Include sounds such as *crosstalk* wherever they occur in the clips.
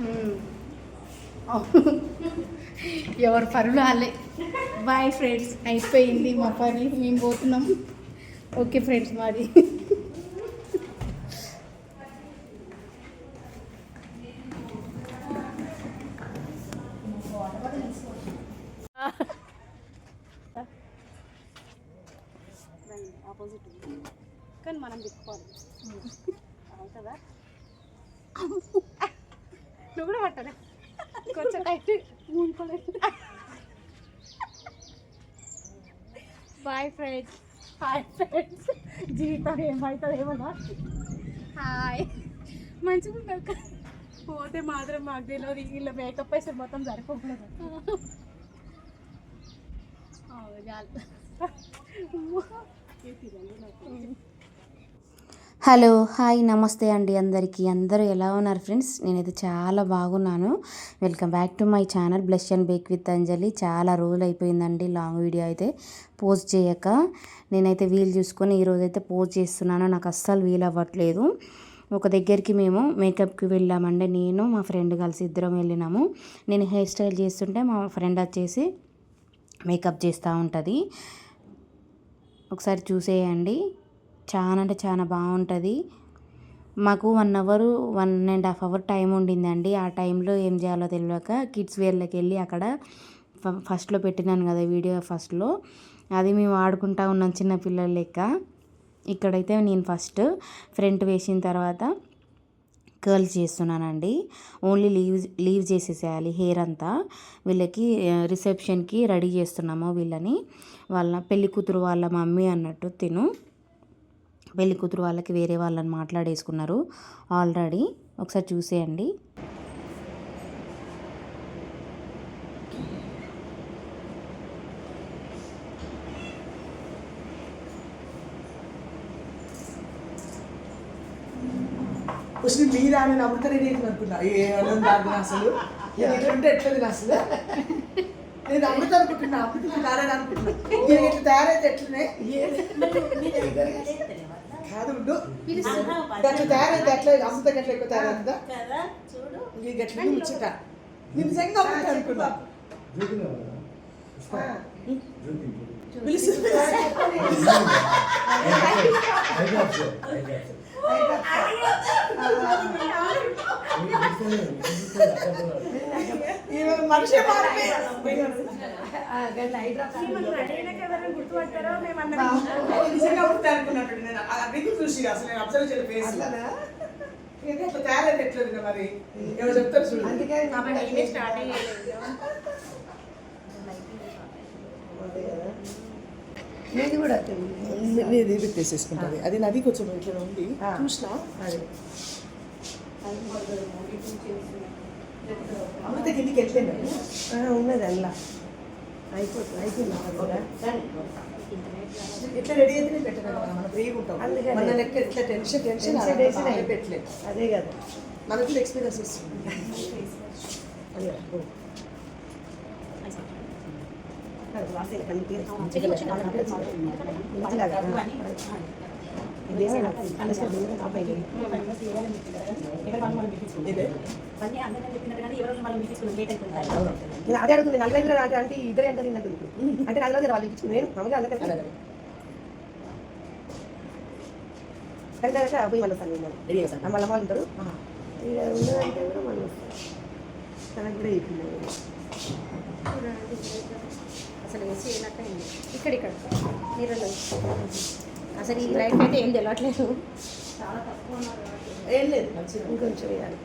*laughs* ఎవరు పనులు వాళ్ళే. బాయ్ ఫ్రెండ్స్ అయిపోయింది మా పని. మేము పోతున్నాం. ఓకే ఫ్రెండ్స్ మరి ఆపోజిట్ కానీ మనం తిప్పుకోవాలి. అవుతుందా నువ్వు కూడా పట్టలే కొంచెం tight bye friends hi friends జీవితం ఏమవుతుంది ఏమన్నా హాయ్ మంచిగా ఉన్నారు కదా. పోతే మాత్రం మాకు తెలియదు వీళ్ళ మేకప్ వేసి మొత్తం సరిపోకూడదు హలో హాయ్ నమస్తే అండి అందరికీ. అందరూ ఎలా ఉన్నారు ఫ్రెండ్స్? నేనైతే చాలా బాగున్నాను. Welcome back to my channel blush and bake with Anjali. చాలా రోజులు అయిపోయిందండి లాంగ్ వీడియో అయితే పోస్ట్ చేయక. నేనైతే వీలు చూసుకొని ఈరోజు అయితే పోస్ట్ చేస్తున్నాను. నాకు అస్సలు వీలు అవ్వట్లేదు. ఒక దగ్గరికి మేము మేకప్కి వెళ్ళామండి. నేను మా ఫ్రెండ్ కలిసి ఇద్దరం వెళ్ళినాము. నేను హెయిర్ స్టైల్ చేస్తుంటే మా ఫ్రెండ్ వచ్చేసి మేకప్ చేస్తూ ఉంటుంది. ఒకసారి చూసేయండి. చాలా అంటే చాలా బాగుంటుంది. మాకు one hour one and half hour time ఉండిందండి. ఆ టైంలో ఏం చేయాలో తెలియక కిడ్స్ వేర్లోకి వెళ్ళి అక్కడ ఫ- ఫస్ట్లో పెట్టినాను కదా వీడియో ఫస్ట్లో అది మేము ఆడుకుంటా ఉన్నాం చిన్న పిల్లల లెక్క. ఇక్కడైతే నేను ఫస్ట్ ఫ్రంట్ వేసిన తర్వాత కర్ల్స్ చేస్తున్నానండి. ఓన్లీ లీవ్ లీవ్ చేసేసేయాలి హెయిర్ అంతా. వీళ్ళకి రిసెప్షన్కి రెడీ చేస్తున్నాము వీళ్ళని. వాళ్ళ పెళ్ళి కూతురు వాళ్ళ మమ్మీ అన్నట్టు తిను. పెళ్ళి కూతురు వాళ్ళకి వేరే వాళ్ళని మాట్లాడేసుకున్నారు. ఆల్రెడీ ఒకసారి చూసేయండి. మీరా అనుకున్నా ఏ అసలు? నేను ఎట్లుంటే ఎట్లేదు అసలు? నేను అమృత అనుకుంటున్నా అమృత తయారైన అనుకుంటున్నా. తయారైతే ఎట్లనే? కాదు ఉండు. అట్లా తయారైతే ఎట్లా అమృత గట్ల ఎక్కువ తయారైందా ఇంక గట్ల ముచ్చట. నిజంగా అమృత అనుకున్నా. పిలుసు మనిషి నిజంగా నేను అది చూసి అసలు నేను అబ్జర్వ్ చేయలేదు ఫేస్ ఇది అట్లా తయారైతే ఎట్లేదు మరి? ఎవరు చెప్తారు చూడు. అందుకే స్టార్ట్ నేను కూడా నేను పెట్టేసేసుకుంటుంది అది నది కొంచెం ఇట్లా ఉంది. చూసినా? అది. అమృత కిందికి వెళ్ళిపోయింది ఉన్నది అలా అయిపోతుంది అయిపోయింది ఎట్లా రెడీ అయితే నేను పెట్టాను కదా మన ఫ్రీగా ఉంటాం మన లెక్క ఎట్లా టెన్షన్ టెన్షన్ పెట్టలేదు అదే కదా మనకు ఎక్స్పీరియన్స్ వస్తుంది అదే ఓ. నేను అదే అడుగుతుంది నలభై ఐదు అంటే అంటే ఇద్దరు ఎంత తిన్నట్టు అంటే నలభై ఐదు వాళ్ళు ఇచ్చుకుని నేను మామూలుగా అందరికీ అలాగే. పోయి మళ్ళీ వస్తాను నేను మళ్ళీ వాళ్ళు ఉంటారు ఉన్నదంటే కూడా మళ్ళీ వస్తారు తనకు కూడా చెప్పింది అసలు ఇక్కడ ఇక్కడ నీళ్ళలో అసలు ఈ లైఫ్ అయితే ఏం తెలియట్లేదు. ఏం లేదు మంచిగా. ఇంకొంచెం వేయాలి.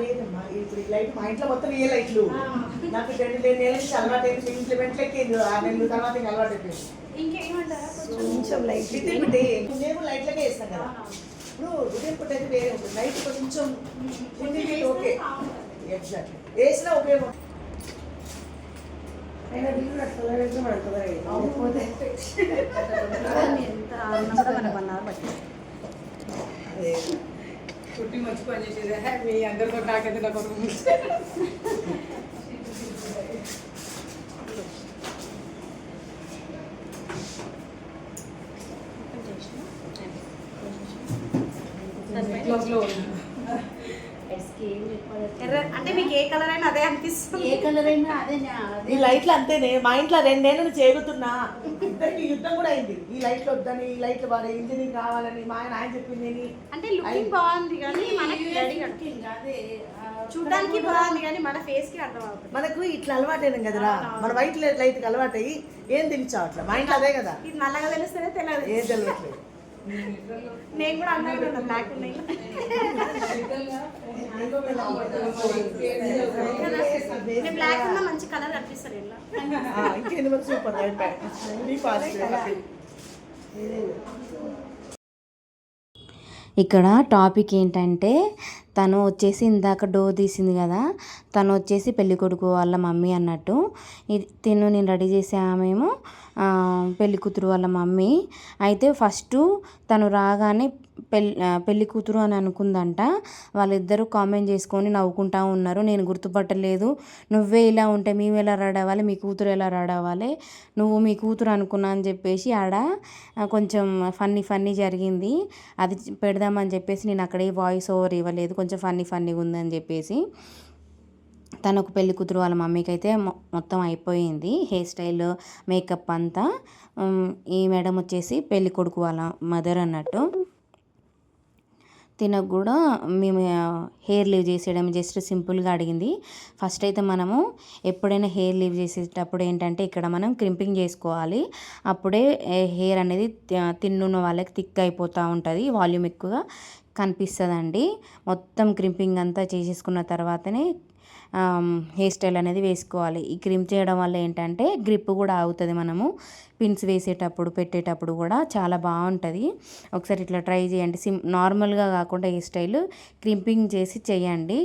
లేదమ్మా ఇప్పుడు ఈ లైట్ మా ఇంట్లో మొత్తం ఏ లైట్లు నాకు రెండు రెండు నెలల నుంచి అలవాటు అయిపోయింది ఇంప్లిమెంట్ లెక్కింది ఆ నెలల తర్వాత ఇంకా అలవాటు అయిపోయింది. కొంచెం లైట్ మేము లైట్లకే వేస్తాం కదా. ఇప్పుడు ఉదయం పూట అయితే వేరే ఉంటుంది నైట్ కొంచెం ఓకే ఎగ్జాక్ట్ వేసినా ఉపయోగం అయినా వీళ్ళు కూడా తొందరగా మనం తొందరగా లేకపోతే ఎంత ఆరున్నా కూడా మనకు వన్ అవర్ పట్టింది కుట్టి మంచి పని చేసేది. హే, మీ అందరితో నాకైతే నాకు ఒక ఏం చెప్పాలి ఎర్ర అంటే మీకు ఏ కలర్ అయినా అదే అనిపిస్తుంది. ఏ కలర్ అయినా అదే ఈ లైట్లు అంతేనే మా ఇంట్లో రెండేళ్ళు నుంచి చేగుతున్నా ఇద్దరికి యుద్ధం కూడా అయింది. ఈ లైట్లు వద్దని ఈ లైట్లు వాడే ఇంజనీర్ కావాలని మా ఆయన ఆయన చెప్పింది? అంటే లుకింగ్ బాగుంది కానీ మనకి అదే. చూడడానికి బాగుంది కానీ మన ఫేస్కి అర్థం అవుతుంది మనకు ఇట్లా అలవాటైన కదరా. మన వైట్ లైట్ అలవాటు అయ్యి ఏం తెలియచావట్లే మా ఇంట్లో అదే కదా. ఇది నల్లగా తెలిస్తేనే తెలియదు ఏం తెలియట్లేదు నేను కూడా అన్నాను బ్లాక్ ఉన్నాయి. నేను బ్లాక్ ఉన్న మంచి కలర్ అనిపిస్తారు ఇలా ఆ, ఇంకేంది మరి సూపర్ ఇక్కడ టాపిక్ ఏంటంటే తను వచ్చేసి ఇందాక డోర్ తీసింది కదా తను వచ్చేసి పెళ్ళి కొడుకు వాళ్ళ మమ్మీ అన్నట్టు. ఇది తిను నేను రెడీ చేసే ఆమెమో పెళ్ళి కూతురు వాళ్ళ మమ్మీ. అయితే ఫస్ట్ తను రాగానే పెళ్ళి పెళ్ళి కూతురు అని అనుకుందంట. వాళ్ళిద్దరూ కామెంట్ చేసుకొని నవ్వుకుంటా ఉన్నారు. నేను గుర్తుపట్టలేదు. నువ్వే ఇలా ఉంటే మేము ఎలా రాడవాలి మీ కూతురు ఎలా రాడవాలి నువ్వు మీ కూతురు అనుకున్నా అని చెప్పేసి ఆడ కొంచెం ఫన్నీ ఫన్నీ జరిగింది. అది పెడదామని చెప్పేసి నేను అక్కడే వాయిస్ ఓవర్ ఇవ్వలేదు. కొంచెం ఫన్నీ ఫన్నీగా ఉందని చెప్పేసి. తనకు పెళ్ళి కూతురు వాళ్ళ మమ్మీకి అయితే మొత్తం అయిపోయింది. హెయిర్ స్టైల్ మేకప్ అంతా. ఈ మేడం వచ్చేసి పెళ్ళి కొడుకు వాళ్ళ మదర్ అన్నట్టు. తినకు కూడా మేము హెయిర్ లీవ్ చేసేయడం జస్ట్ సింపుల్గా అడిగింది. ఫస్ట్ అయితే మనము ఎప్పుడైనా హెయిర్ లీవ్ చేసేటప్పుడు ఏంటంటే ఇక్కడ మనం క్రింపింగ్ చేసుకోవాలి. అప్పుడే హెయిర్ అనేది తిన్నున్న వాళ్ళకి థిక్ అయిపోతూ ఉంటుంది. వాల్యూమ్ ఎక్కువగా కనిపిస్తుందండి. మొత్తం క్రింపింగ్ అంతా చేసేసుకున్న తర్వాతనే హెయిర్ స్టైల్ అనేది వేసుకోవాలి. ఈ క్రిమ్ చేయడం వల్ల ఏంటంటే గ్రిప్ కూడా ఆగుతుంది మనము. పిన్స్ వేసేటప్పుడు పెట్టేటప్పుడు కూడా చాలా బాగుంటుంది. ఒకసారి ఇట్లా ట్రై చేయండి. సిమ్ నార్మల్గా కాకుండా హెయిర్ స్టైల్ క్రింపింగ్ చేసి చేయండి.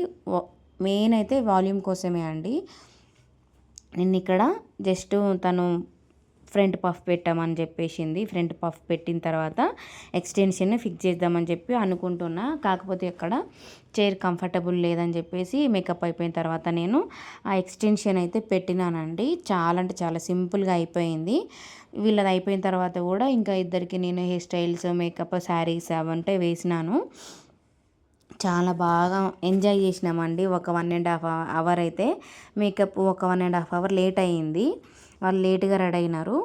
మెయిన్ అయితే వాల్యూమ్ కోసమే అండి. నేను ఇక్కడ జస్ట్ తను ఫ్రంట్ పఫ్ పెట్టామని చెప్పేసింది. ఫ్రంట్ పఫ్ పెట్టిన తర్వాత ఎక్స్టెన్షన్ ఫిక్స్ చేద్దామని చెప్పి అనుకుంటున్నా. కాకపోతే అక్కడ చైర్ కంఫర్టబుల్ లేదని చెప్పేసి మేకప్ అయిపోయిన తర్వాత నేను ఆ ఎక్స్టెన్షన్ అయితే పెట్టినానండి. చాలా అంటే చాలా సింపుల్గా అయిపోయింది. వీళ్ళది అయిపోయిన తర్వాత కూడా ఇంకా ఇద్దరికి నేను హెయిర్ స్టైల్స్ మేకప్ శారీస్ అవంటే వేసినాను. చాలా బాగా ఎంజాయ్ చేసినామండి. ఒక వన్ అండ్ హాఫ్ అవర్ అయితే మేకప్ ఒక one and half hour late అయ్యింది. వాళ్ళు లేట్గా రెడీ అయినారు.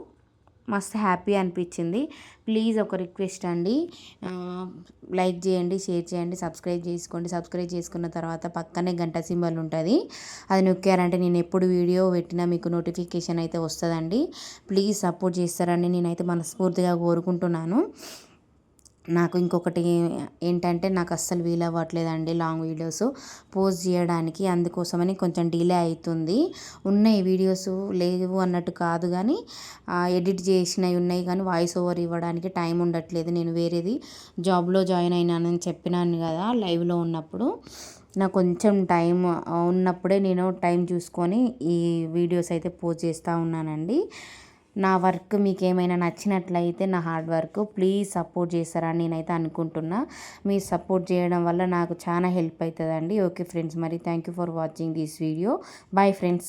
మస్తు హ్యాపీ అనిపించింది. ప్లీజ్ ఒక రిక్వెస్ట్ అండి. లైక్ చేయండి షేర్ చేయండి సబ్స్క్రైబ్ చేసుకోండి. సబ్స్క్రైబ్ చేసుకున్న తర్వాత పక్కనే గంట సింబల్ ఉంటుంది. అది నొక్కారంటే నేను ఎప్పుడు వీడియో పెట్టినా మీకు నోటిఫికేషన్ అయితే వస్తుందండి. ప్లీజ్ సపోర్ట్ చేస్తారని నేనైతే మనస్ఫూర్తిగా కోరుకుంటున్నాను. నాకు ఇంకొకటి ఏంటంటే నాకు అస్సలు వీలు అవ్వట్లేదండి లాంగ్ వీడియోస్ పోస్ట్ చేయడానికి. అందుకోసమని కొంచెం డిలే అవుతుంది ఉన్నాయి వీడియోస్ లేవు అన్నట్టు కాదు కానీ ఎడిట్ చేసినవి ఉన్నాయి కానీ వాయిస్ ఓవర్ ఇవ్వడానికి టైం ఉండట్లేదు. నేను వేరేది జాబ్లో జాయిన్ అయినానని చెప్పినాను కదా లైవ్లో ఉన్నప్పుడు. నాకు కొంచెం టైం ఉన్నప్పుడే నేను టైం చూసుకొని ఈ వీడియోస్ అయితే పోస్ట్ చేస్తూ ఉన్నానండి. నా వర్క్ మీకు ఏమైనా నచ్చినట్లయితే నా హార్డ్ వర్క్ ప్లీజ్ సపోర్ట్ చేస్తారని నేనైతే అనుకుంటున్నా. మీరు సపోర్ట్ చేయడం వల్ల నాకు చాలా హెల్ప్ అవుతుందండి. ఓకే ఫ్రెండ్స్ మరి thank you for watching this video. Bye friends.